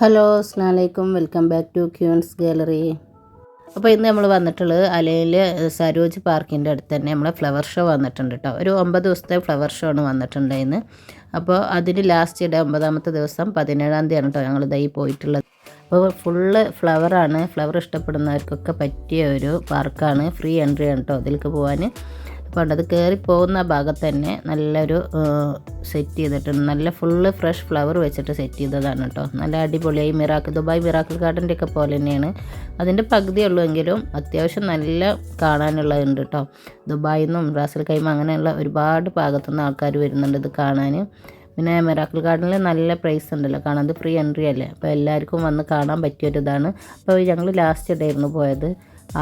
Hello അസ്ലാമലൈക്കും welcome back to Queens Gallery. അപ്പോൾ ഇന്ന് നമ്മൾ വന്നിട്ടുള്ളത് അലയിൽ സരോജ് പാർക്കിന്റെ അടുത്ത് തന്നെ നമ്മളെ ഫ്ലവർ ഷോ വന്നിട്ടുണ്ട് കേട്ടോ. ഒരു ഒമ്പത് ദിവസത്തെ ഫ്ലവർ ഷോ ആണ് വന്നിട്ടുണ്ടായിന്ന് അപ്പോൾ അതിന് ലാസ്റ്റ് ഡേ ഒമ്പതാമത്തെ ദിവസം പതിനേഴാം തീയതിയാണ് കേട്ടോ ഞങ്ങൾ ഇതായി പോയിട്ടുള്ളത്. അപ്പോൾ ഫുള്ള് ഫ്ലവറാണ് ഫ്ലവർ ഇഷ്ടപ്പെടുന്നവർക്കൊക്കെ പറ്റിയ ഒരു പാർക്കാണ്. ഫ്രീ എൻട്രി ആണ് കേട്ടോ അതിലേക്ക് പോകാൻ അത് കയറി പോകുന്ന ഭാഗത്ത് തന്നെ നല്ലൊരു സെറ്റ് ചെയ്തിട്ടുണ്ട് നല്ല ഫുള്ള് ഫ്രഷ് ഫ്ലവർ വെച്ചിട്ട് സെറ്റ് ചെയ്തതാണ് കേട്ടോ നല്ല അടിപൊളിയായി. മിറാക്കിൾ ദുബായ് മിറാക്കിൾ ഗാർഡന്റെ ഒക്കെ പോലെ തന്നെയാണ്. അതിന്റെ പകുതി ഉള്ളുവെങ്കിലും അത്യാവശ്യം നല്ല കാണാനുള്ളതുണ്ട് കേട്ടോ ദുബായിൽ നിന്നും റാസൽ കൈമ അങ്ങനെയുള്ള ഒരുപാട് ഭാഗത്തുനിന്ന് ആൾക്കാർ വരുന്നുണ്ട് ഇത് കാണാൻ പിന്നെ മെറാക്കിൾ ഗാർഡനിൽ നല്ല പ്രൈസ് ഉണ്ടല്ലോ. കാണാൻ അത് ഫ്രീ എൻട്രി അല്ലേ? അപ്പോൾ എല്ലാവർക്കും വന്ന് കാണാൻ പറ്റിയൊരിതാണ്. അപ്പോൾ ഞങ്ങൾ ലാസ്റ്റ് ഡേ ആയിരുന്നു പോയത്.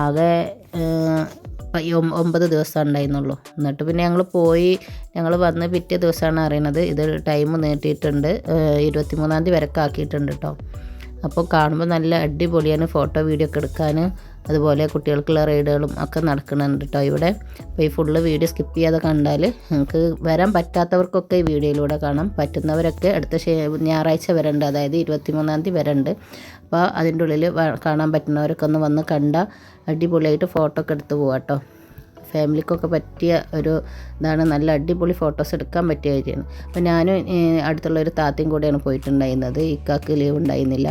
ആകെ ഒമ്പത് ദിവസം ഉണ്ടായിരുന്നുള്ളൂ. എന്നിട്ട് പിന്നെ ഞങ്ങൾ പോയി ഞങ്ങൾ വന്ന് പിറ്റേ ദിവസമാണ് അറിയണത്. ഇത് ടൈം നീട്ടിയിട്ടുണ്ട്. ഇരുപത്തി മൂന്നാം തീയതി വരക്കാക്കിയിട്ടുണ്ട് കേട്ടോ അപ്പോൾ കാണുമ്പോൾ നല്ല അടിപൊളിയാണ് ഫോട്ടോ വീഡിയോ ഒക്കെ എടുക്കാൻ അതുപോലെ കുട്ടികൾക്കുള്ള റൈഡുകളും ഒക്കെ നടക്കുന്നുണ്ട് കേട്ടോ ഇവിടെ. അപ്പോൾ ഈ ഫുള്ള് വീഡിയോ സ്കിപ്പ് ചെയ്യാതെ കണ്ടാൽ നിങ്ങൾക്ക് വരാൻ പറ്റാത്തവർക്കൊക്കെ ഈ വീഡിയോയിലൂടെ കാണാം. പറ്റുന്നവരൊക്കെ അടുത്ത ഞായറാഴ്ച വരണ്ട്. അതായത് ഇരുപത്തി മൂന്നാം തീയതി വരണ്ട്. അപ്പോൾ അതിന്റെ ഉള്ളിൽ കാണാൻ പറ്റുന്നവരൊക്കെ ഒന്ന് വന്ന് കണ്ട അടിപൊളിയായിട്ട് ഫോട്ടോ ഒക്കെ എടുത്ത് പോകാം കേട്ടോ ഫാമിലിക്കൊക്കെ പറ്റിയ ഒരു ഇതാണ്. നല്ല അടിപൊളി ഫോട്ടോസ് എടുക്കാൻ പറ്റിയ കാര്യമാണ്. അപ്പോൾ ഞാനും അടുത്തുള്ള ഒരു താത്തയും കൂടെയാണ് പോയിട്ടുണ്ടായിരുന്നത്. ഇക്കാക്ക് ലീവ് ഉണ്ടായിരുന്നില്ല.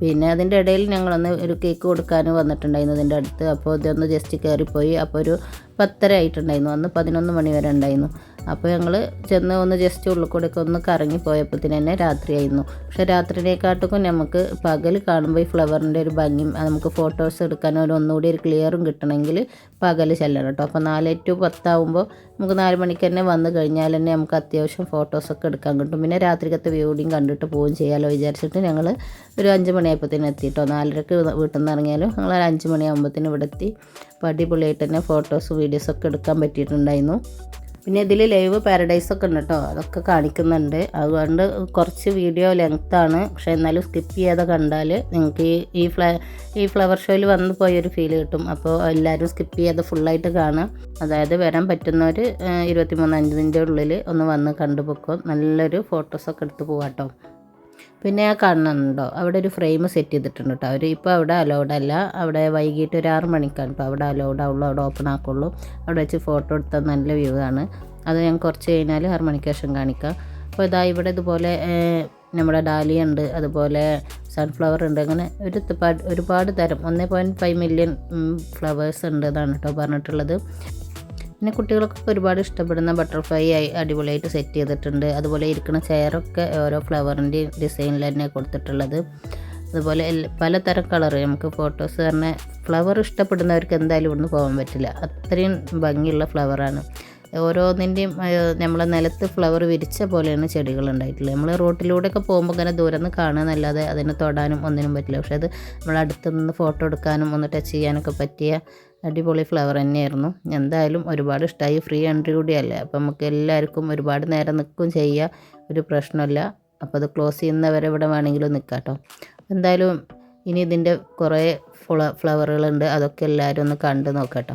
പിന്നെ അതിന്റെ ഇടയിൽ ഞങ്ങളൊന്ന് ഒരു കേക്ക് കൊടുക്കാൻ വന്നിട്ടുണ്ടായിരുന്നു അതിന്റെ അടുത്ത്. അപ്പോൾ ഇതൊന്ന് ജസ്റ്റ് കയറിപ്പോയി അപ്പോൾ ഒരു പത്തര ആയിട്ടുണ്ടായിരുന്നു. അന്ന് പതിനൊന്ന് മണി വരെ ഉണ്ടായിരുന്നു. അപ്പോൾ ഞങ്ങൾ ചെന്ന് ഒന്ന് ജസ്റ്റ് ഉള്ളിൽ കൂടെയൊക്കെ ഒന്ന് കറങ്ങി പോയപ്പോഴത്തേന് തന്നെ രാത്രിയായിരുന്നു. പക്ഷേ രാത്രിയേക്കാട്ടും നമുക്ക് പകൽ കാണുമ്പോൾ ഈ ഫ്ലവറിന്റെ ഒരു ഭംഗിയും നമുക്ക് ഫോട്ടോസ് എടുക്കാനോ ഒരു ഒന്നുകൂടി ഒരു ക്ലിയറും കിട്ടണമെങ്കിൽ പകൽ ചെല്ലണം കേട്ടോ. അപ്പോൾ നാല് ടു പത്താവുമ്പോൾ നമുക്ക് നാല് മണിക്ക് തന്നെ വന്ന് കഴിഞ്ഞാൽ തന്നെ നമുക്ക് അത്യാവശ്യം ഫോട്ടോസൊക്കെ എടുക്കാൻ കിട്ടും. പിന്നെ രാത്രിക്കത്തെ വ്യൂടിയും കണ്ടിട്ട് പോവുകയും ചെയ്യാമല്ലോ വിചാരിച്ചിട്ട് ഞങ്ങൾ ഒരു അഞ്ച് മണിയായപ്പോഴത്തേന് എത്തിയിട്ടോ നാലരക്ക് വീട്ടിൽ നിന്ന് ഇറങ്ങിയാലും ഞങ്ങൾ ഒരു അഞ്ച് മണിയാകുമ്പോഴത്തേന് ഇവിടെ എത്തി. അടിപൊളിയായിട്ട് തന്നെ ഫോട്ടോസ് വീഡിയോസൊക്കെ എടുക്കാൻ പറ്റിയിട്ടുണ്ടായിരുന്നു. പിന്നെ ഇതിൽ ലൈവ് പാരഡൈസൊക്കെ ഉണ്ട് കേട്ടോ അതൊക്കെ കാണിക്കുന്നുണ്ട്. അതുകൊണ്ട് കുറച്ച് വീഡിയോ ലെങ്ത് ആണ്. പക്ഷേ എന്നാലും സ്കിപ്പ് ചെയ്യാതെ കണ്ടാൽ നിങ്ങൾക്ക് ഈ ഈ ഫ്ല ഈ ഫ്ലവർ ഷോയിൽ വന്നു പോയൊരു ഫീൽ കിട്ടും. അപ്പോൾ എല്ലാവരും സ്കിപ്പ് ചെയ്യാതെ ഫുള്ളായിട്ട് കാണാം. അതായത് വരാൻ പറ്റുന്നവർ ഇരുപത്തി മൂന്നാം ഉള്ളിൽ ഒന്ന് വന്ന് കണ്ടുപോക്കും. നല്ലൊരു ഫോട്ടോസൊക്കെ എടുത്ത് പോവാട്ടോ. പിന്നെ ആ കാണുന്നുണ്ടോ അവിടെ ഒരു ഫ്രെയിം സെറ്റ് ചെയ്തിട്ടുണ്ട് കേട്ടോ അവർ ഇപ്പോൾ അവിടെ അലൗഡ് അല്ല. അവിടെ വൈകിട്ട് ഒരു ആറ് മണിക്കാണ് ഇപ്പോൾ അവിടെ അലൗഡ് ആവുള്ളൂ അവിടെ ഓപ്പൺ ആക്കുള്ളൂ. അവിടെ വെച്ച് ഫോട്ടോ എടുത്താൽ നല്ല വ്യൂ ആണ്. അത് ഞാൻ കുറച്ച് കഴിഞ്ഞാൽ ആറ് മണിക്ക് ശേഷം കാണിക്കാം. അപ്പോൾ ഇതാ ഇവിടെ ഇതുപോലെ നമ്മുടെ ഡാലി ഉണ്ട്. അതുപോലെ സൺഫ്ലവർ ഉണ്ട്. അങ്ങനെ ഒരു ഒരുപാട് തരം. ഒന്നേ പോയിന്റ് ഫൈവ് മില്യൺ ഫ്ലവേഴ്സ് ഉണ്ട് എന്നാണ് കേട്ടോ പറഞ്ഞിട്ടുള്ളത്. പിന്നെ കുട്ടികൾക്കൊക്കെ ഒരുപാട് ഇഷ്ടപ്പെടുന്ന ബട്ടർഫ്ലൈ ആയി അടിപൊളിയായിട്ട് സെറ്റ് ചെയ്തിട്ടുണ്ട്. അതുപോലെ ഇരിക്കുന്ന ചെയറൊക്കെ ഓരോ ഫ്ലവറിന്റെ ഡിസൈനിൽ തന്നെ കൊടുത്തിട്ടുള്ളത്. അതുപോലെ പലതരം കളർ നമുക്ക് ഫോട്ടോസ് തന്നെ ഫ്ലവർ ഇഷ്ടപ്പെടുന്നവർക്ക് എന്തായാലും ഇവിടുന്ന് പോകാൻ പറ്റില്ല. അത്രയും ഭംഗിയുള്ള ഫ്ലവറാണ് ഓരോന്നിന്റെയും നമ്മളെ നിലത്ത് ഫ്ലവർ വിരിച്ച പോലെയാണ് ചെടികൾ ഉണ്ടായിട്ടുള്ളത്. നമ്മൾ റോട്ടിലൂടെയൊക്കെ പോകുമ്പോൾ ഇങ്ങനെ ദൂരം നിന്ന് കാണുകയെന്നല്ലാതെ അതിനെ തൊടാനും ഒന്നിനും പറ്റില്ല. പക്ഷേ അത് നമ്മൾ അടുത്തുനിന്ന് ഫോട്ടോ എടുക്കാനും ഒന്ന് ടച്ച് ചെയ്യാനൊക്കെ പറ്റിയ അടിപൊളി ഫ്ലവർ തന്നെയായിരുന്നു. എന്തായാലും ഒരുപാട് ഇഷ്ടമായി ഫ്രീ എൻട്രി കൂടിയല്ലേ? അപ്പം നമുക്ക് എല്ലാവർക്കും ഒരുപാട് നേരം നിൽക്കും ചെയ്യുക ഒരു പ്രശ്നമില്ല. അപ്പോൾ അത് ക്ലോസ് ചെയ്യുന്നവരെ ഇവിടെ വേണമെങ്കിലും നിൽക്കാം കേട്ടോ എന്തായാലും ഇനി ഇതിന്റെ കുറേ ഫ്ല ഫ്ലവറുകളുണ്ട്. അതൊക്കെ എല്ലാവരും ഒന്ന് കണ്ട് നോക്കട്ടോ.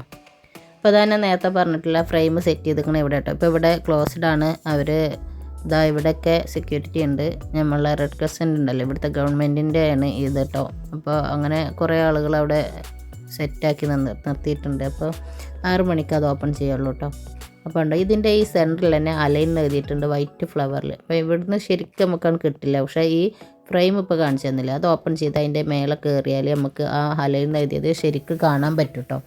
അപ്പോൾ തന്നെ നേരത്തെ പറഞ്ഞിട്ടുള്ള ഫ്രെയിം സെറ്റ് ചെയ്തിരിക്കണം ഇവിടെ കേട്ടോ. ഇപ്പോൾ ഇവിടെ ക്ലോസ്ഡ് ആണ്. അവർ ഇതാ ഇവിടെയൊക്കെ സെക്യൂരിറ്റി ഉണ്ട്. നമ്മളെ റെഡ് ക്രസന്റ് ഉണ്ടല്ലോ. ഇവിടുത്തെ ഗവൺമെന്റിന്റെ ആണ് ഇത് കേട്ടോ. അപ്പോൾ അങ്ങനെ കുറേ ആളുകൾ അവിടെ സെറ്റാക്കി നിന്ന് നിർത്തിയിട്ടുണ്ട്. അപ്പോൾ ആറ് മണിക്ക് അത് ഓപ്പൺ ചെയ്യുള്ളൂ കേട്ടോ അപ്പോൾ ഉണ്ട് ഇതിന്റെ ഈ സെന്ററിൽ തന്നെ അലൈൻ എഴുതിയിട്ടുണ്ട് വൈറ്റ് ഫ്ലവറിൽ. അപ്പോൾ ഇവിടുന്ന് ശരിക്കും നമുക്കാണ് കിട്ടില്ല. പക്ഷേ ഈ ഫ്രെയിം ഇപ്പോൾ കാണിച്ചു തന്നില്ല. അത് ഓപ്പൺ ചെയ്ത് അതിന്റെ മേലെ കയറിയാൽ നമുക്ക് ആ അലൈൻ എഴുതിയത് ശരിക്കും കാണാൻ പറ്റും കേട്ടോ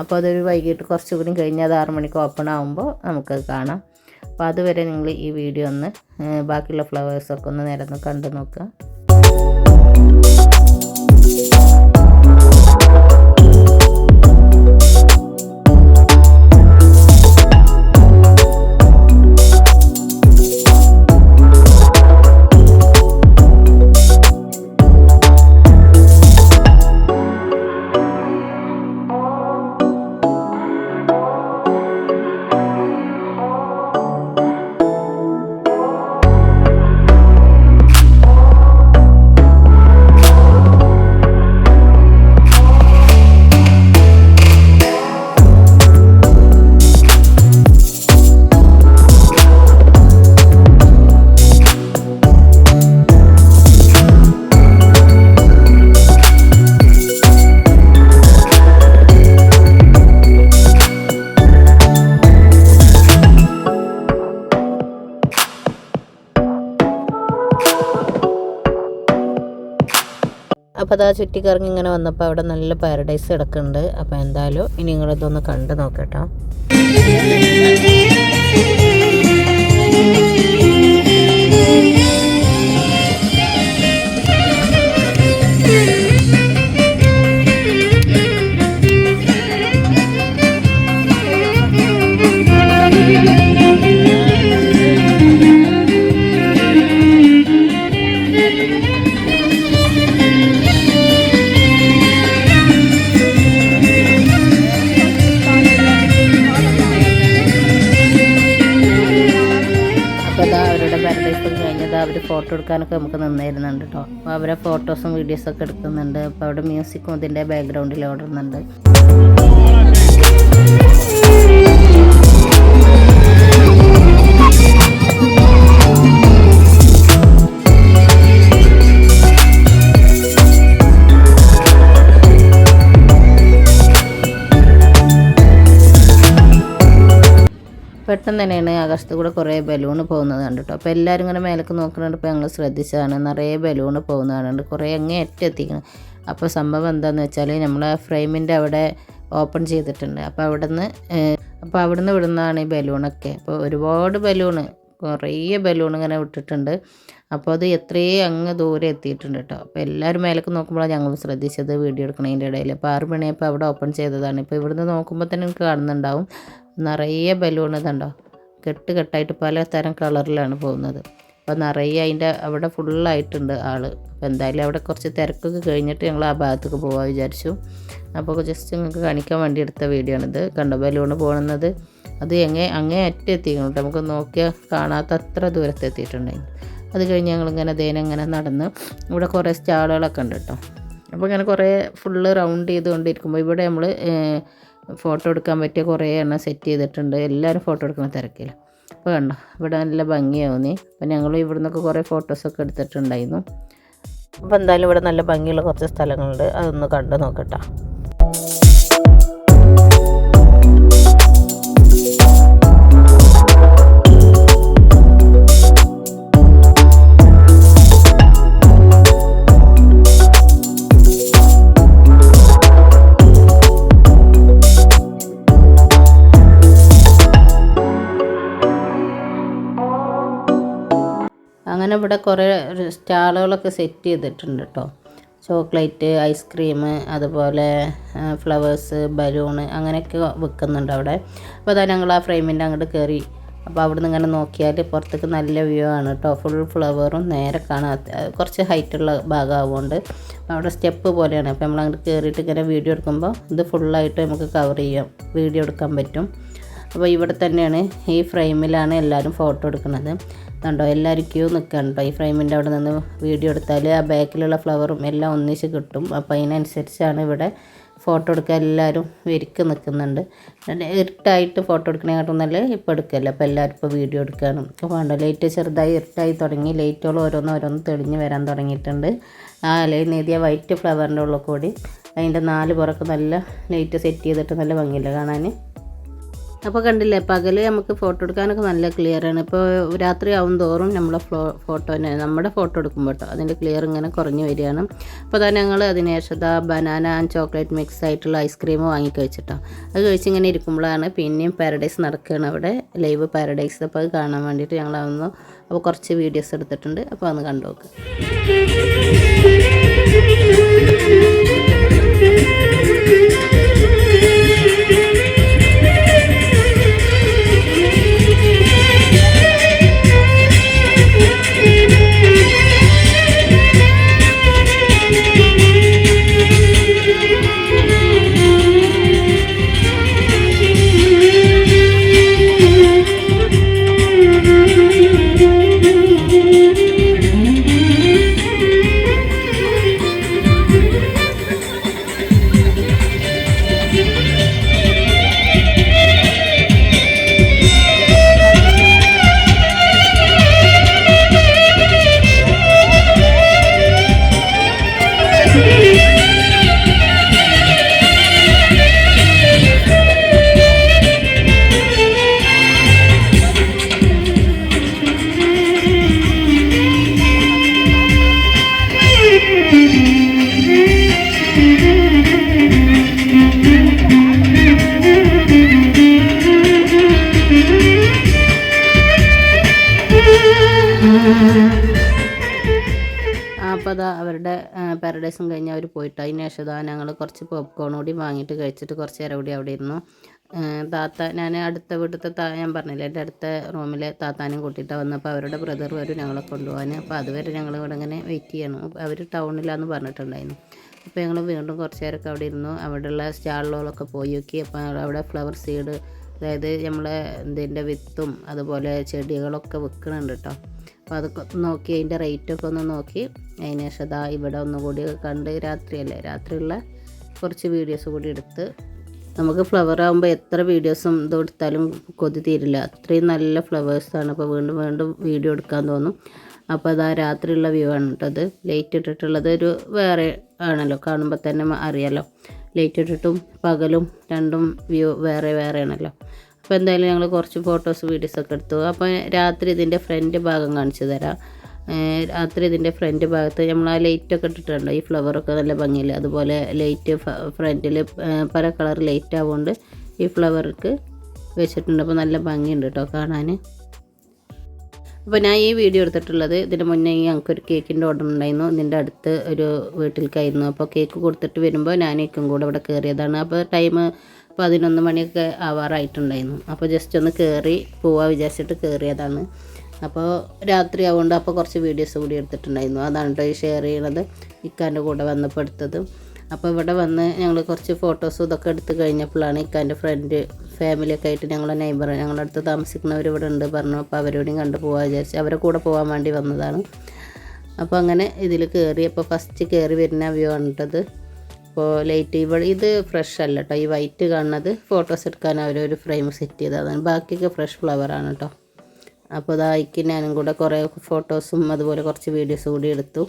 അപ്പോൾ അതൊരു വൈകിട്ട് കുറച്ചുകൂടി കഴിഞ്ഞ് അത് ആറ് മണിക്ക് ഓപ്പൺ ആകുമ്പോൾ നമുക്കത് കാണാം. അപ്പോൾ അതുവരെ നിങ്ങൾ ഈ വീഡിയോ ഒന്ന് ബാക്കിയുള്ള ഫ്ലവേഴ്സൊക്കെ ഒന്ന് നേരം കണ്ടു നോക്കുക. അതാ ചുറ്റിക്കറങ്ങി ഇങ്ങനെ വന്നപ്പോൾ അവിടെ നല്ല പാരഡൈസ് കിടക്കുന്നുണ്ട്. അപ്പോൾ എന്തായാലും ഇനി നിങ്ങളിതൊന്ന് കണ്ടു നോക്കട്ടോ അവർ ഫോട്ടോ എടുക്കാനൊക്കെ നമുക്ക് നിന്നിരുന്നുണ്ട് കേട്ടോ അപ്പോൾ അവരെ ഫോട്ടോസും വീഡിയോസൊക്കെ എടുക്കുന്നുണ്ട്. അപ്പോൾ അവിടെ മ്യൂസിക്കും ഇതിന്റെ ബാക്ക്ഗ്രൗണ്ടിൽ ഓടുന്നുണ്ട്. പെട്ടെന്ന് തന്നെയാണ് ആകാശത്ത് കൂടെ കുറേ ബലൂൺ പോകുന്നത് കണ്ടിട്ടോ. അപ്പോൾ എല്ലാവരും ഇങ്ങനെ മേലേക്ക് നോക്കുന്നുണ്ട് ഇപ്പോൾ ഞങ്ങൾ ശ്രദ്ധിച്ചതാണ്. നിറയെ ബലൂൺ പോകുന്നത് കാണുന്നുണ്ട് കുറേ അങ്ങേ എത്തിക്കണം. അപ്പോൾ സംഭവം എന്താണെന്ന് വെച്ചാൽ നമ്മൾ ഫ്രെയിമിന്റെ അവിടെ ഓപ്പൺ ചെയ്തിട്ടുണ്ട്. അപ്പോൾ അവിടെ നിന്ന് അപ്പോൾ അവിടെ നിന്ന് വിടുന്നതാണ് ഈ ബലൂണൊക്കെ. അപ്പോൾ ഒരുപാട് ബലൂണ് കുറേ ബലൂൺ ഇങ്ങനെ വിട്ടിട്ടുണ്ട്. അപ്പോൾ അത് എത്രയും അങ്ങ് ദൂരെ എത്തിയിട്ടുണ്ട് കേട്ടോ. അപ്പോൾ എല്ലാവരും മേലേക്ക് നോക്കുമ്പോഴാണ് ഞങ്ങൾ ശ്രദ്ധിച്ചത് വീഡിയോ എടുക്കണതിന്റെ ഇടയിൽ അപ്പോൾ ആറ് മണിയപ്പോൾ അവിടെ ഓപ്പൺ ചെയ്തതാണ്. ഇപ്പോൾ ഇവിടുന്ന് നോക്കുമ്പോൾ തന്നെ എനിക്ക് കാണുന്നുണ്ടാവും. നിറയെ ബലൂൺ ഇതുണ്ടോ? കെട്ട് കെട്ടായിട്ട് പല തരം കളറിലാണ് പോകുന്നത്. അപ്പോൾ നിറയെ അതിന്റെ അവിടെ ഫുള്ളായിട്ടുണ്ട് ആൾ അപ്പോൾ എന്തായാലും അവിടെ കുറച്ച് തിരക്കൊക്കെ കഴിഞ്ഞിട്ട് ഞങ്ങൾ ആ ഭാഗത്തേക്ക് പോകാൻ വിചാരിച്ചു. അപ്പോൾ ജസ്റ്റ് നിങ്ങൾക്ക് കാണിക്കാൻ വേണ്ടി എടുത്ത വീഡിയോ ആണിത്. കണ്ടോ? ബലൂൺ പോകുന്നത് അത് എങ്ങനെ അങ്ങേ അറ്റം എത്തിയിട്ടുണ്ട് നമുക്ക് നോക്കിയാൽ കാണാത്ത അത്ര ദൂരത്തെത്തിയിട്ടുണ്ടായിരുന്നു അത് കഴിഞ്ഞ് ഞങ്ങളിങ്ങനെ ദേനം ഇങ്ങനെ നടന്ന് ഇവിടെ കുറേ സ്റ്റാളുകളൊക്കെ ഉണ്ട് കേട്ടോ. അപ്പോൾ ഇങ്ങനെ കുറേ ഫുള്ള് റൗണ്ട് ചെയ്തുകൊണ്ടിരിക്കുമ്പോൾ ഇവിടെ നമ്മൾ ഫോട്ടോ എടുക്കാൻ പറ്റിയ കുറേ എണ്ണം സെറ്റ് ചെയ്തിട്ടുണ്ട്. എല്ലാവരും ഫോട്ടോ എടുക്കുന്ന തിരക്കില്ല അപ്പോൾ കണ്ടോ ഇവിടെ നല്ല ഭംഗിയാവുന്നേ. അപ്പോൾ ഞങ്ങൾ ഇവിടെ നിന്നൊക്കെ കുറേ ഫോട്ടോസൊക്കെ എടുത്തിട്ടുണ്ടായിരുന്നു. അപ്പോൾ എന്തായാലും ഇവിടെ നല്ല ഭംഗിയുള്ള കുറച്ച് സ്ഥലങ്ങളുണ്ട്. അതൊന്ന് കണ്ടു നോക്കട്ടോ. ഇവിടെ കുറേ സ്റ്റാളുകളൊക്കെ സെറ്റ് ചെയ്തിട്ടുണ്ട് കേട്ടോ. ചോക്ലേറ്റ് ഐസ്ക്രീം അതുപോലെ ഫ്ലവേഴ്സ് ബലൂണ് അങ്ങനെയൊക്കെ വിൽക്കുന്നുണ്ട് അവിടെ. അപ്പോൾ അതാ ഞങ്ങൾ ആ ഫ്രെയിമിന്റെ അങ്ങോട്ട് കയറി. അപ്പോൾ അവിടെ നിന്ന് ഇങ്ങനെ നോക്കിയാൽ പുറത്തേക്ക് നല്ല വ്യൂ ആണ് കേട്ടോ. ഫുൾ ഫ്ലവറും നേരെ കാണാൻ കുറച്ച് ഹൈറ്റുള്ള ഭാഗമാവുകൊണ്ട്. അവിടെ സ്റ്റെപ്പ് പോലെയാണ്. അപ്പോൾ നമ്മൾ അങ്ങോട്ട് കയറിയിട്ട് ഇങ്ങനെ വീഡിയോ എടുക്കുമ്പോൾ ഇത് ഫുള്ളായിട്ട് നമുക്ക് കവർ ചെയ്യാം. വീഡിയോ എടുക്കാൻ പറ്റും. അപ്പോൾ ഇവിടെ തന്നെയാണ് ഈ ഫ്രെയിമിലാണ് എല്ലാവരും ഫോട്ടോ എടുക്കുന്നത്. കണ്ടോ? എല്ലാവരും ക്യൂ നിൽക്കണം ഈ ഫ്രെയിമിന്റെ അവിടെ നിന്ന് വീഡിയോ എടുത്താൽ ആ ബാക്കിലുള്ള ഫ്ലവറും എല്ലാം ഒന്നിച്ച് കിട്ടും. അപ്പോൾ അതിനനുസരിച്ചാണ് ഇവിടെ ഫോട്ടോ എടുക്കാൻ എല്ലാവരും വരിക്ക് നിൽക്കുന്നുണ്ട് ഇരുട്ടായിട്ട് ഫോട്ടോ എടുക്കണേക്കാട്ടും നല്ല ഇപ്പോൾ എടുക്കല്ല. അപ്പോൾ എല്ലാവരും ഇപ്പോൾ വീഡിയോ എടുക്കുകയാണ് അപ്പോൾ വേണ്ട ലൈറ്റ് ചെറുതായി ഇരുട്ടായി തുടങ്ങി. ലൈറ്റുകൾ ഓരോന്ന് ഓരോന്ന് തെളിഞ്ഞ് വരാൻ തുടങ്ങിയിട്ടുണ്ട്. ആ അലയിൽ നേതിയ വൈറ്റ് ഫ്ലവറിന്റെ ഉള്ളിൽ കൂടി അതിന്റെ നാല് പുറക്ക് നല്ല ലൈറ്റ് സെറ്റ് ചെയ്തിട്ട് നല്ല ഭംഗിയില്ല കാണാൻ അപ്പോൾ കണ്ടില്ലേ പകൽ നമുക്ക് ഫോട്ടോ എടുക്കാനൊക്കെ നല്ല ക്ലിയർ ആണ്. ഇപ്പോൾ രാത്രി ആവും തോറും നമ്മളെ ഫ്ലോ ഫോട്ടോ നമ്മുടെ ഫോട്ടോ എടുക്കുമ്പോൾ കേട്ടോ അതിന്റെ ക്ലിയർ ഇങ്ങനെ കുറഞ്ഞു വരികയാണ്. അപ്പോൾ തന്നെ ഞങ്ങൾ അതിന് ശേഷം ബനാന ആൻഡ് ചോക്ലേറ്റ് മിക്സ് ആയിട്ടുള്ള ഐസ്ക്രീം വാങ്ങി കഴിച്ചിട്ടോ. അത് കഴിച്ചിങ്ങനെ ഇരിക്കുമ്പോഴാണ് പിന്നെയും പാരഡൈസ് നടക്കുകയാണ് അവിടെ. ലൈവ് പാരഡൈസ് അപ്പോൾ അത് കാണാൻ വേണ്ടിയിട്ട് ഞങ്ങൾ അതൊന്ന് അപ്പോൾ കുറച്ച് വീഡിയോസ് എടുത്തിട്ടുണ്ട്. അപ്പോൾ അതൊന്ന് കണ്ടു അപ്പോൾ അതാ അവരുടെ പാരഡൈസും കഴിഞ്ഞ് അവർ പോയിട്ട് അതിന് ശേഷം ഞങ്ങൾ കുറച്ച് പോപ്കോൺ കൂടി വാങ്ങിയിട്ട് കഴിച്ചിട്ട് കുറച്ച് നേരം കൂടി അവിടെ ഇരുന്നു. താത്ത ഞാൻ അടുത്ത വീട്ടിലത്തെ താ ഞാൻ പറഞ്ഞില്ല എന്റെ അടുത്ത റൂമിലെ താത്താനും കൂട്ടിയിട്ടാണ് വന്നപ്പോൾ അവരുടെ ബ്രദർ വരും ഞങ്ങളെ കൊണ്ടുപോകാൻ അപ്പോൾ അതുവരെ ഞങ്ങൾ ഇവിടെ ഇങ്ങനെ വെയിറ്റ് ചെയ്യണം. അവർ ടൗണിലാന്ന് പറഞ്ഞിട്ടുണ്ടായിരുന്നു. അപ്പോൾ ഞങ്ങൾ വീണ്ടും കുറച്ച് നേരമൊക്കെ അവിടെ ഇരുന്നു. അവിടെയുള്ള സ്റ്റാളുകളൊക്കെ പോയി നോക്കി. അപ്പോൾ അവിടെ ഫ്ലവർ സീഡ് അതായത് നമ്മളെ ഇതിന്റെ വിത്തും അതുപോലെ ചെടികളൊക്കെ വിൽക്കുന്നുണ്ട് കേട്ടോ. അപ്പോൾ അത് നോക്കി അതിന്റെ റേറ്റൊക്കെ ഒന്ന് നോക്കി. അതിന് ശേഷം അതാ ഇവിടെ ഒന്നുകൂടി കണ്ട് രാത്രിയല്ലേ? രാത്രിയുള്ള കുറച്ച് വീഡിയോസ് കൂടി എടുത്ത് നമുക്ക് ഫ്ലവർ ആകുമ്പോൾ എത്ര വീഡിയോസും ഇത് എടുത്താലും കൊതി തീരില്ല. അത്രയും നല്ല ഫ്ലവേഴ്സാണ് അപ്പോൾ വീണ്ടും വീണ്ടും വീഡിയോ എടുക്കാൻ തോന്നും. അപ്പോൾ അതാ രാത്രിയുള്ള വ്യൂ ആണ് കേട്ടോ അത് ലൈറ്റ് ഇട്ടിട്ടുള്ളത് ഒരു വേറെ ആണല്ലോ. കാണുമ്പോൾ തന്നെ അറിയാലോ. ലൈറ്റ് ഇട്ടിട്ടും പകലും രണ്ടും വ്യൂ വേറെ വേറെ ആണല്ലോ. അപ്പോൾ എന്തായാലും ഞങ്ങൾ കുറച്ച് ഫോട്ടോസ് വീഡിയോസൊക്കെ എടുത്തു. അപ്പോൾ രാത്രി ഇതിന്റെ ഫ്രണ്ട് ഭാഗം കാണിച്ചു തരാം. രാത്രി ഇതിന്റെ ഫ്രണ്ട് ഭാഗത്ത് നമ്മൾ ആ ലൈറ്റ് ഒക്കെ ഇട്ടിട്ടുണ്ട്? ഈ ഫ്ലവറൊക്കെ നല്ല ഭംഗിയില്ല അതുപോലെ ലൈറ്റ് ഫ്രണ്ടിൽ പല കളർ ലൈറ്റ് ആവുകൊണ്ട് ഈ ഫ്ലവർക്ക് വെച്ചിട്ടുണ്ട്. അപ്പോൾ നല്ല ഭംഗിയുണ്ട് കേട്ടോ കാണാൻ അപ്പോൾ ഞാൻ ഈ വീഡിയോ എടുത്തിട്ടുള്ളത് ഇതിന് മുന്നേ ഞങ്ങൾക്കൊരു കേക്കിന്റെ ഓർഡർ ഉണ്ടായിരുന്നു. ഇതിന്റെ അടുത്ത് ഒരു വീട്ടിലേക്കായിരുന്നു അപ്പോൾ കേക്ക് കൊടുത്തിട്ട് വരുമ്പോൾ ഞാൻ ഇക്കും കൂടെ അവിടെ കയറിയതാണ് അപ്പോൾ ടൈം പതിനൊന്ന് മണിയൊക്കെ ആവാറായിട്ടുണ്ടായിരുന്നു. അപ്പോൾ ജസ്റ്റ് ഒന്ന് കയറി പോവാ വിചാരിച്ചിട്ട് കയറിയതാണ് അപ്പോൾ രാത്രി ആവുകൊണ്ട് അപ്പോൾ കുറച്ച് വീഡിയോസ് കൂടി എടുത്തിട്ടുണ്ടായിരുന്നു. അതാണ് കേട്ടോ ഈ ഷെയർ ചെയ്യണത്. ഇക്കാന്റെ കൂടെ വന്നപ്പോൾ എടുത്തതും. അപ്പോൾ ഇവിടെ വന്ന് ഞങ്ങൾ കുറച്ച് ഫോട്ടോസും ഇതൊക്കെ എടുത്ത് കഴിഞ്ഞപ്പോഴാണ് ഇക്കാന്റെ ഫ്രണ്ട് ഫാമിലിയൊക്കെ ആയിട്ട് ഞങ്ങളുടെ നൈബർ ഞങ്ങളുടെ അടുത്ത് താമസിക്കുന്നവർ ഇവിടെ ഉണ്ട് പറഞ്ഞു. അപ്പോൾ അവരോടും കണ്ടു പോകാൻ വിചാരിച്ചു അവരെ കൂടെ പോകാൻ വേണ്ടി വന്നതാണ്. അപ്പോൾ അങ്ങനെ ഇതിൽ കയറി അപ്പോൾ ഫസ്റ്റ് കയറി വരുന്ന വ്യൂ ആണ് അപ്പോൾ ലൈറ്റ് ഇവിടെ ഇത് ഫ്രഷ് അല്ല കേട്ടോ ഈ വൈറ്റ് കാണുന്നത് ഫോട്ടോസ് എടുക്കാൻ അവരൊരു ഫ്രെയിം സെറ്റ് ചെയ്തതാണ് ബാക്കിയൊക്കെ ഫ്രഷ് ഫ്ലവറാണ് കേട്ടോ അപ്പോൾ ഇതായിക്ക് ഞാനും കൂടെ കുറേ ഫോട്ടോസും അതുപോലെ കുറച്ച് വീഡിയോസും കൂടി എടുത്തു.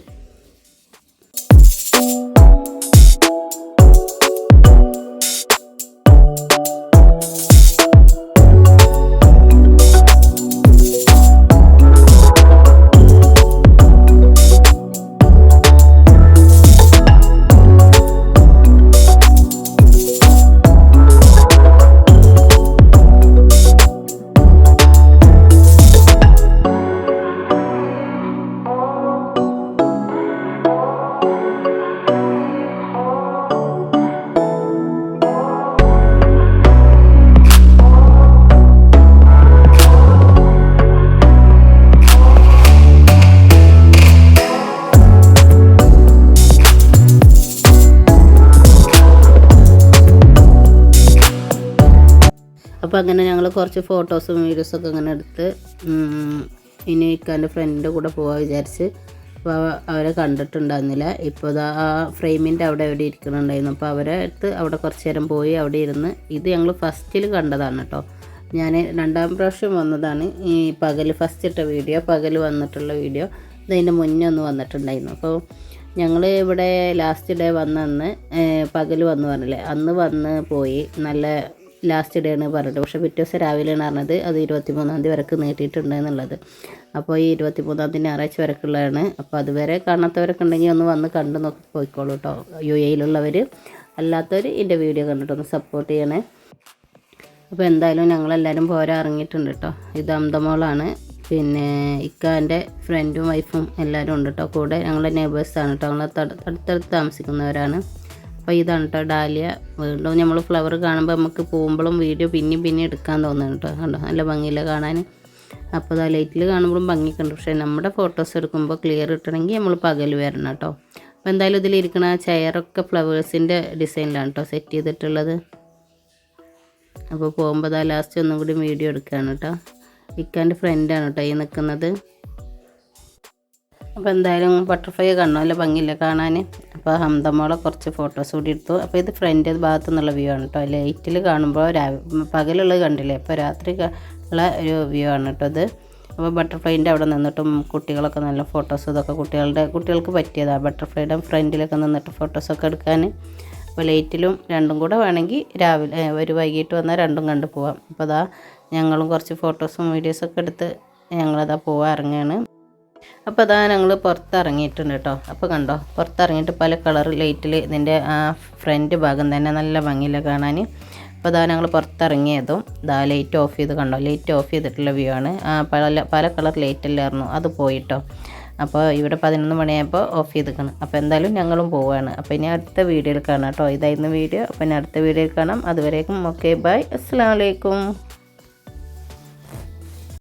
അപ്പോൾ അങ്ങനെ ഞങ്ങൾ കുറച്ച് ഫോട്ടോസും വീഡിയോസൊക്കെ അങ്ങനെ എടുത്ത് ഇനി ഇക്കാന്റെ ഫ്രണ്ടിന്റെ കൂടെ പോകാൻ വിചാരിച്ച്. അപ്പോൾ അവരെ കണ്ടിട്ടുണ്ടായിരുന്നില്ല. ഇപ്പോൾ ഇതാ ആ ഫ്രെയിമിന്റെ അവിടെ എവിടെ ഇരിക്കുന്നുണ്ടായിരുന്നു. അപ്പോൾ അവരെ അടുത്ത് അവിടെ കുറച്ച് നേരം പോയി അവിടെ ഇരുന്ന് ഇത് ഞങ്ങൾ ഫസ്റ്റിൽ കണ്ടതാണ് കേട്ടോ ഞാൻ രണ്ടാം പ്രാവശ്യം വന്നതാണ്. ഈ പകൽ ഫസ്റ്റ് ഇട്ട വീഡിയോ പകൽ വന്നിട്ടുള്ള വീഡിയോ. ഇതിന്റെ മുന്നേ ഒന്ന് വന്നിട്ടുണ്ടായിരുന്നു. അപ്പോൾ ഞങ്ങൾ ഇവിടെ ലാസ്റ്റ് ഡേ വന്നന്ന് പകൽ വന്ന് പറഞ്ഞില്ലേ? അന്ന് വന്ന് പോയി നല്ല ലാസ്റ്റ് ഡേ ആണ് പറഞ്ഞത്. പക്ഷേ പിറ്റേ ദിവസം രാവിലെയാണ് പറഞ്ഞത് അത് ഇരുപത്തി മൂന്നാം തീയതി വരക്ക് നീട്ടിയിട്ടുണ്ട് എന്നുള്ളത്. അപ്പോൾ ഈ ഇരുപത്തി മൂന്നാം തീയതി ഞായറാഴ്ച വരക്കുള്ളതാണ്. അപ്പോൾ അതുവരെ കാണാത്തവരൊക്കെ ഉണ്ടെങ്കിൽ ഒന്ന് വന്ന് കണ്ട് നോക്കി പോയിക്കോളൂ കേട്ടോ യു എയിലുള്ളവർ അല്ലാത്തവർ എന്റെ വീഡിയോ കണ്ടിട്ടൊന്ന് സപ്പോർട്ട് ചെയ്യണേ. അപ്പോൾ എന്തായാലും ഞങ്ങളെല്ലാവരും പോരാ ഇറങ്ങിയിട്ടുണ്ട് കേട്ടോ ഇത് അന്തമോളാണ്. പിന്നെ ഇക്കാന്റെ ഫ്രണ്ടും വൈഫും എല്ലാവരും ഉണ്ട് കേട്ടോ കൂടെ. ഞങ്ങളുടെ നെയ്ബേഴ്സാണ് കേട്ടോ ഞങ്ങൾ തടുത്തടുത്ത് താമസിക്കുന്നവരാണ്. അപ്പോൾ ഇതാണ് കേട്ടോ ഡാലിയ വീണ്ടും നമ്മൾ ഫ്ലവർ കാണുമ്പോൾ നമുക്ക് പോകുമ്പോഴും വീഡിയോ പിന്നെയും പിന്നെ എടുക്കാൻ തോന്നുന്നു കേട്ടോ കണ്ടോ? നല്ല ഭംഗിയില്ല കാണാൻ അപ്പോൾ ആ ലൈറ്റിൽ കാണുമ്പോഴും ഭംഗിക്കുണ്ട് പക്ഷേ നമ്മുടെ ഫോട്ടോസ് എടുക്കുമ്പോൾ ക്ലിയർ കിട്ടണമെങ്കിൽ നമ്മൾ പകൽ വരണം കേട്ടോ അപ്പോൾ എന്തായാലും ഇതിലിരിക്കുന്ന ചെയറൊക്കെ ഫ്ലവേഴ്സിന്റെ ഡിസൈനിലാണ് കേട്ടോ സെറ്റ് ചെയ്തിട്ടുള്ളത്. അപ്പോൾ പോകുമ്പോൾ ദാ ലാസ്റ്റ് ഒന്നും കൂടി വീഡിയോ എടുക്കുകയാണ് കേട്ടോ ഇക്കാന്റെ ഫ്രണ്ടാണ് കേട്ടോ ഈ നിൽക്കുന്നത് അപ്പോൾ എന്തായാലും ബട്ടർഫ്ലൈ കാണണം നല്ല ഭംഗിയില്ല കാണാൻ അപ്പോൾ ഹംദമോളെ കുറച്ച് ഫോട്ടോസ് കൂടി എടുത്തു. അപ്പോൾ ഇത് ഫ്രണ്ട് ഭാഗത്തു നിന്നുള്ള വ്യൂ ആണ് കേട്ടോ. ലൈറ്റിൽ കാണുമ്പോൾ രാ പകലുള്ളത് കണ്ടില്ലേ? അപ്പോൾ രാത്രി ഉള്ള ഒരു വ്യൂ ആണ് കേട്ടോ ഇത്. അപ്പോൾ ബട്ടർഫ്ലൈന്റെ അവിടെ നിന്നിട്ടും കുട്ടികളൊക്കെ നല്ല ഫോട്ടോസ് ഇതൊക്കെ കുട്ടികളുടെ കുട്ടികൾക്ക് പറ്റിയതാണ് ബട്ടർഫ്ലൈയുടെ ഫ്രണ്ടിലൊക്കെ നിന്നിട്ട് ഫോട്ടോസൊക്കെ എടുക്കാൻ. അപ്പോൾ ലൈറ്റിലും രണ്ടും കൂടെ വേണമെങ്കിൽ രാവിലെ ഒരു വൈകിട്ട് വന്നാൽ രണ്ടും കണ്ടു പോവാം. അപ്പോൾ അതാ ഞങ്ങളും കുറച്ച് ഫോട്ടോസും വീഡിയോസൊക്കെ എടുത്ത് ഞങ്ങളതാ പോവാൻ ഇറങ്ങുകയാണ് അപ്പോൾ അതാ ഞങ്ങൾ പുറത്തിറങ്ങിയിട്ടുണ്ട് കേട്ടോ. അപ്പോൾ കണ്ടോ പുറത്തിറങ്ങിയിട്ട് പല കളർ ലൈറ്റിൽ ഇതിന്റെ ആ ഫ്രണ്ട് ഭാഗം തന്നെ നല്ല ഭംഗിയില്ല കാണാൻ അപ്പോൾ അതാ ഞങ്ങൾ പുറത്തിറങ്ങിയതും ഇതാ ലൈറ്റ് ഓഫ് ചെയ്ത് കണ്ടോ ലൈറ്റ് ഓഫ് ചെയ്തിട്ടുള്ള വ്യൂ ആണ്. പല പല കളർ ലൈറ്റ് എല്ലായിരുന്നു അത് പോയിട്ടോ. അപ്പോൾ ഇവിടെ പതിനൊന്ന് മണിയായപ്പോൾ ഓഫ് ചെയ്തിക്കണം. അപ്പോൾ എന്തായാലും ഞങ്ങളും പോവുകയാണ് അപ്പോൾ ഇനി അടുത്ത വീഡിയോയിൽ കാണാം കേട്ടോ. ഇതായിരുന്നു വീഡിയോ. അപ്പോൾ ഇനി അടുത്ത വീഡിയോയിൽ കാണാം. അതുവരേക്കും ഓക്കെ ബൈ അസ്സാം വലൈക്കും